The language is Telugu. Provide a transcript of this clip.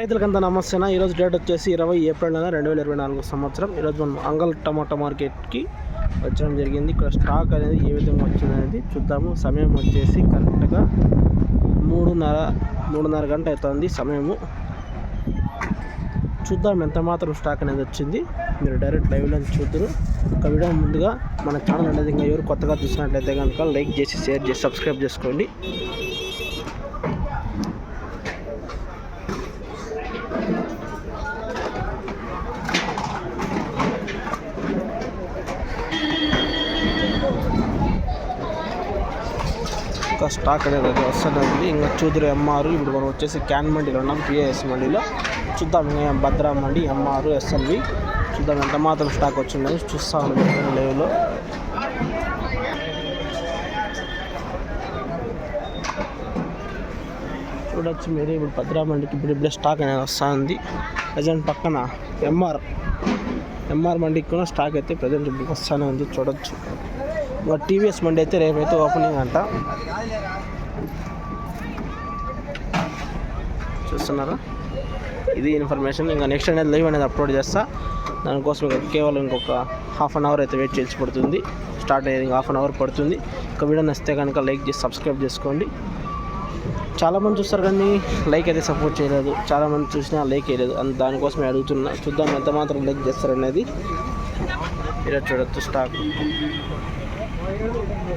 రైతులకంతా నమస్తేనా. ఈరోజు డేట్ వచ్చేసి ఇరవై ఏప్రిల్ నెల రెండు వేల ఇరవై నాలుగు సంవత్సరం. ఈరోజు మనం అంగల్ టమాటా మార్కెట్కి వచ్చడం జరిగింది. ఇక్కడ స్టాక్ అనేది ఏ విధంగా వచ్చింది అనేది చూద్దాము. సమయం వచ్చేసి కరెక్ట్గా మూడున్నర మూడున్నర గంట అవుతుంది సమయము. చూద్దాం ఎంత మాత్రం స్టాక్ అనేది వచ్చింది. మీరు డైరెక్ట్ లైవ్లో చూద్దరు. ఒక వీడియో ముందుగా మన ఛానల్ అనేది ఇంకా ఎవరు కొత్తగా చూసినట్లయితే కనుక లైక్ చేసి షేర్ చేసి సబ్స్క్రైబ్ చేసుకోండి. ఇంకా స్టాక్ అనేది అయితే ఉంది ఇంకా చూదురు ఎంఆర్ ఇప్పుడు మనం వచ్చేసి క్యాన్ మండీలో ఉన్నాం పిఏఎస్ మండీలో. చూద్దాం ఇంకా భద్రా మండి ఎంఆర్ ఎస్ఎల్వి చూద్దాం ఎంత మాత్రం స్టాక్ వచ్చిందని చూస్తా ఉన్నాం లైవ్లో చూడొచ్చు మీరు ఇప్పుడు భద్రా మండికి ఇప్పుడు ఇప్పుడే స్టాక్ అనేది వస్తుంది. ప్రజెంట్ పక్కన ఎంఆర్ ఎంఆర్ మండికి కూడా స్టాక్ అయితే ప్రజెంట్ ఇప్పుడు వస్తానే ఉంది. చూడొచ్చు. టీవీఎస్ మండి అయితే రేపైతే ఓపెనింగ్ అంట. చూస్తున్నారా? ఇది ఇన్ఫర్మేషన్ ఇంకా నెక్స్ట్ అనేది లైవ్ అనేది అప్లోడ్ చేస్తా. దానికోసం ఇంకా కేవలం ఇంకొక హాఫ్ అన్ అవర్ అయితే వెయిట్ చేసి పడుతుంది. స్టార్ట్ అయ్యేది ఇంకా హాఫ్ అన్ అవర్ పడుతుంది. ఒక వీడియో నచ్చితే కనుక లైక్ చేసి సబ్స్క్రైబ్ చేసుకోండి. చాలామంది చూస్తారు కానీ లైక్ అయితే సపోర్ట్ చేయలేదు. చాలామంది చూసినా లైక్ వేయలేదు అందు దానికోసమే అడుగుతున్నా. చూద్దాం ఎంత మాత్రం లైక్ చేస్తారనేది. ఇలా చూడొచ్చు స్టాక్ Thank you.